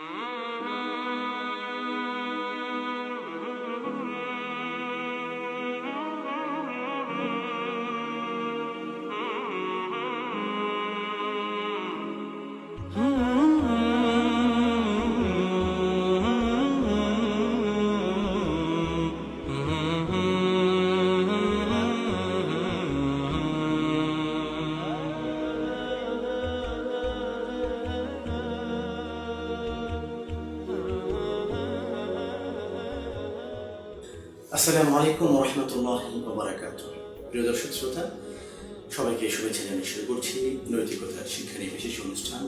Mm-hmm. আসসালামু আলাইকুম রহমতুল্লাহ বারাকাত প্রিয় দর্শক শ্রোতা, সবাইকে শুভেচ্ছা জানিয়ে শুরু করছি নৈতিকতার শিক্ষা নিয়ে বিশেষ অনুষ্ঠান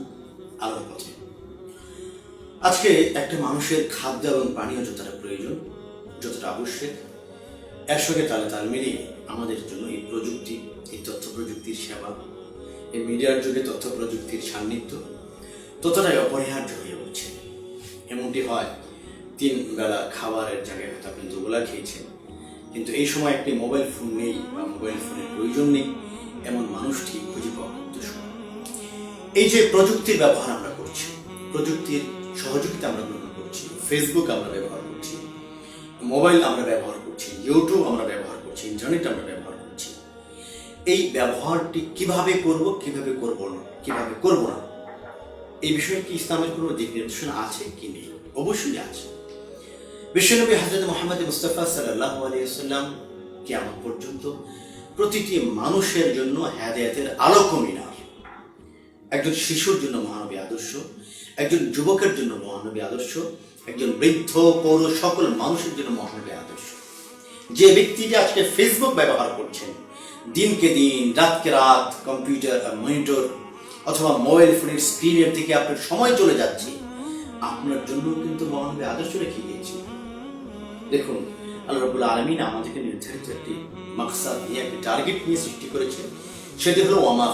আলোর পথে। আজকে একটা মানুষের খাদ্য এবং পানীয় যতটা প্রয়োজন, যতটা আবশ্যক, এর সঙ্গে তালে তাল মিলিয়ে আমাদের জন্য এই প্রযুক্তি, এই তথ্য প্রযুক্তির সেবা, এই মিডিয়ার যুগে তথ্য প্রযুক্তির সান্নিধ্য ততটাই অপরিহার্য হয়ে উঠছে। এমনটি হয় তিন বেলা খাবারের জায়গায় হয়তো আপনি দুবেলা খেয়েছেন, কিন্তু এই সময় একটি মোবাইল ফোন নেই বা মোবাইল ফোনের প্রয়োজন নেই, এমন মানুষটি খুঁজে পাওয়া দুষ্কর। এই যে প্রযুক্তির ব্যবহার আমরা করছি, প্রযুক্তির সহযোগিতা আমরা গ্রহণ করছি ফেসবুক আমরা ব্যবহার করছি, মোবাইল আমরা ব্যবহার করছি ইউটিউব আমরা ব্যবহার করছি, ইন্টারনেট আমরা ব্যবহার করছি, এই ব্যবহারটি কীভাবে করব কীভাবে করব না, কীভাবে করব না, এই বিষয়ে কি ইসলামের কোনো দিক নির্দেশনা আছে কি নেই? অবশ্যই আছে। বিশ্বনবী হজরত মোহাম্মদ মুস্তফা সাল্লাহ আলিয়াল্লাম কেমন পর্যন্ত প্রতিটি মানুষের জন্য হেদায়তের আলোক মিনার। একজন শিশুর জন্য মহানবী আদর্শ, একজন যুবকের জন্য মহানবী আদর্শ, একজন বৃদ্ধ, পৌর সকল মানুষের জন্য মহানবী আদর্শ। যে ব্যক্তিটি আজকে ফেসবুক ব্যবহার করছেন, দিনকে দিন, রাতকে রাত, কম্পিউটার, মনিটর অথবা মোবাইল ফোনের স্ক্রিনের দিকে আপনার সময় চলে যাচ্ছে আপনার জন্য কিন্তু মহানবী আদর্শ রেখে গিয়েছে দেখুন আলমিন আমাদেরকে নির্ধারিত একটি মাকসাদ নিয়ে, একটি টার্গেট নিয়ে সৃষ্টি করেছে সেটি হলো ওয়ামা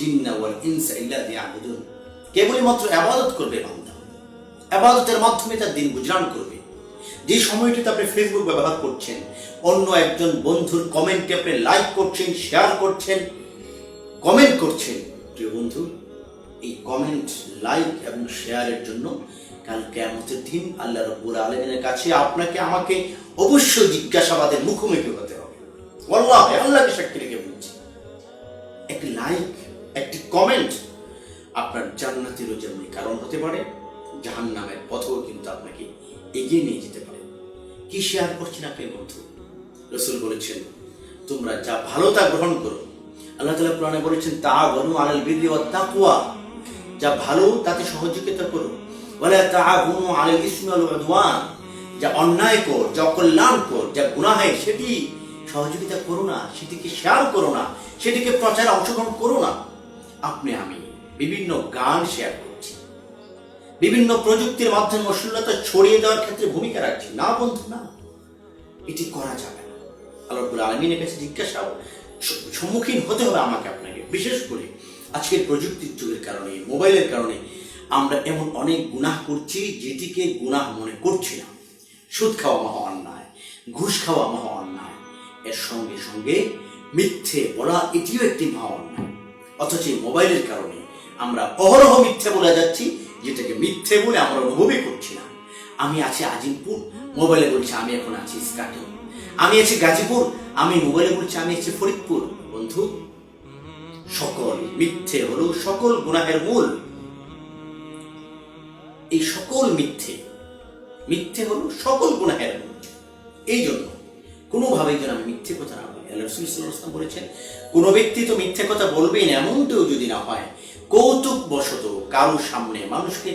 জিন্না ওয়াল ইনসা ইল্লা কেবলই মাত্র আবাদত করবে বান্দা? আবাদতের মাধ্যমে তার দিন গুজরান করবে। যে সময়টিতে আপনি ফেসবুক ব্যবহার করছেন, অন্য একজন বন্ধুর কমেন্টে আপনি লাইক করছেন শেয়ার করছেন কমেন্ট করছেন, প্রিয় বন্ধু এই কমেন্ট লাইক এবং শেয়ারের জন্য কাল কেমতের দিন আল্লাহ রব্বুল আলমিনের কাছে আপনাকে, আমাকে অবশ্যই জিজ্ঞাসাবাদের মুখোমুখি হতে হবে। আল্লাহ আল্লাহকে সাক্ষী রেখে বলছি। একটি লাইক একটি কমেন্ট আপনার জান্নাতেরও যেমনি কারণ হতে পারে জাহান নামের পথও কিন্তু আপনাকে এগিয়ে নিয়ে যেতে পারে। কি শেয়ার করছেন আপনি বন্ধু? রসুল বলেছেন, তোমরা যা ভালো তা গ্রহণ করো। আল্লাহ তালা কোরআনে বলেছেন তা গনু আলাল বিদ্রি ওয়া তাকওয়া। যা ভালো তাতে সহযোগিতা করো ওয়ালা তাআগুনু আলাল ইসমি ওয়াল যা অন্যায় কর, যা কল্যাণ কর, যা গুনাহে, সেটি সহযোগিতা করো না, সেটিকে শেয়ার করো না, সেটিকে প্রচারে অংশগ্রহণ করো না। আপনি আমি বিভিন্ন গান শেয়ার করছি। বিভিন্ন প্রযুক্তির মাধ্যমে অশ্লীলতা ছড়িয়ে দেওয়ার ক্ষেত্রে ভূমিকা রাখছি। না বন্ধু, না। এটি করা যাবে না। আল্লাহ আলমিনের কাছে জিজ্ঞাসা সম্মুখীন হতে হবে আমাকে আপনাকে, বিশেষ করে আজকের প্রযুক্তির যুগের কারণে, মোবাইলের কারণে আমরা এমন অনেক গুনাহ করছি যেটিকে গুনাহ মনে করছি না। সুদ খাওয়া মহা অন্যায়, ঘুষ খাওয়া মহা অন্যায়, এর সঙ্গে সঙ্গে মিথ্যে বলা এটিও একটি মহা অন্যায়। অথচ মোবাইলের কারণে আমরা অহরহ মিথ্যে বলে যাচ্ছি, যেটাকে মিথ্যে বলে আমরা অনুভবই করছি না। আমি আছি আজিমপুর, মোবাইলে বলছি আমি এখন আছি ইস্কাটে। আমি আছি গাজীপুর, আমি মোবাইলে বলছি আমি আছি ফরিদপুর। বন্ধু সকল মিথ্যে হলো সকল গুনাহের মূল। এই সকল মিথ্যে মিথ্যে হলো সকল গুনাহের মূল। এই জন্য কোনোভাবেই যেন আমি মিথ্যে কথা না বলি। আল্লাহ বলেছেন, কোনো ব্যক্তি তো মিথ্যে কথা বলবেই না, এমনটাও যদি না হয় কৌতুক বশত কারোর সামনে মানুষকে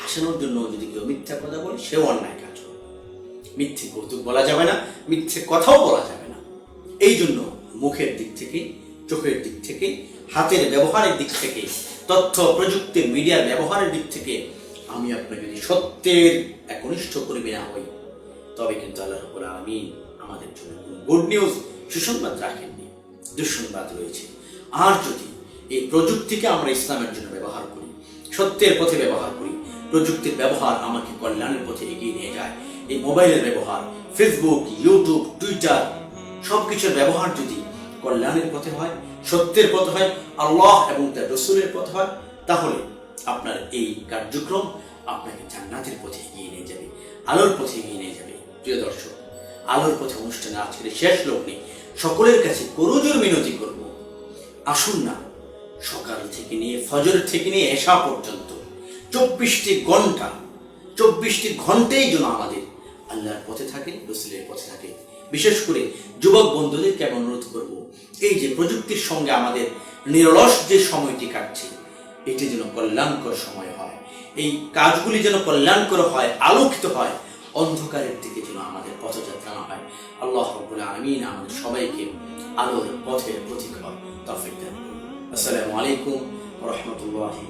হাসানোর জন্য যদি কেউ মিথ্যা কথা বলে, সেও অন্যায় কাজ মিথ্যে কৌতুক বলা যাবে না, মিথ্যে কথাও বলা যাবে না। এই জন্য মুখের দিক থেকে চোখের দিক থেকে, হাতের ব্যবহারের দিক থেকে, তথ্য, প্রযুক্তি, মিডিয়ার ব্যবহারের দিক থেকে আমি আপনাকে যদি সত্যের একনিষ্ঠ কর্মী না হই, তবে কিন্তু আল্লাহ রব্বুল আলামিন আমাদের জন্য গুড নিউজ সুসংবাদ রাখেননি। দুঃসংবাদ রয়েছে। আর যদি এই প্রযুক্তিকে আমরা ইসলামের জন্য ব্যবহার করি, সত্যের পথে ব্যবহার করি, প্রযুক্তির ব্যবহার আমাকে কল্যাণের পথে এগিয়ে নিয়ে যায়, এই মোবাইলের ব্যবহার ফেসবুক ইউটিউব টুইটার সবকিছুর ব্যবহার যদি কল্যাণের পথে হয়, সত্যের পথে হয়, আল্লাহ এবং তার রসুলের পথে হয়, তাহলে আপনার এই কার্যক্রম আপনাকে জান্নাত হেদায়তের পথে এগিয়ে নিয়ে যাবে, আলোর পথে এগিয়ে নিয়ে যাবে। প্রিয় দর্শক, আলোর পথে অনুষ্ঠানে আজকের শেষ লগ্নে সকলের কাছে করজোর মিনতি করব, আসুন না, সকাল থেকে নিয়ে ফজর থেকে নিয়ে এসা পর্যন্ত চব্বিশটি ঘণ্টা, চব্বিশটি ঘন্টাই যেন আমাদের আল্লাহর পথে থাকে রসুলের পথে থাকে বিশেষ করে যুবক বন্ধুদেরকে আমি অনুরোধ করব, এই যে প্রযুক্তির সঙ্গে আমাদের নিরলস যে সময়টি কাটছে, এটি যেন কল্যাণকর সময় হয়। এই কাজগুলি যেন কল্যাণকর হয়, আলোকিত হয়, অন্ধকারের দিকে যেন আমাদের পথযাত্রা না হয়। আল্লাহ রব্বুল আলমিন আমাদের সবাইকে আলোর পথের প্রতীক হয় তফিক আসসালামু আলাইকুম রহমতুল্লাহি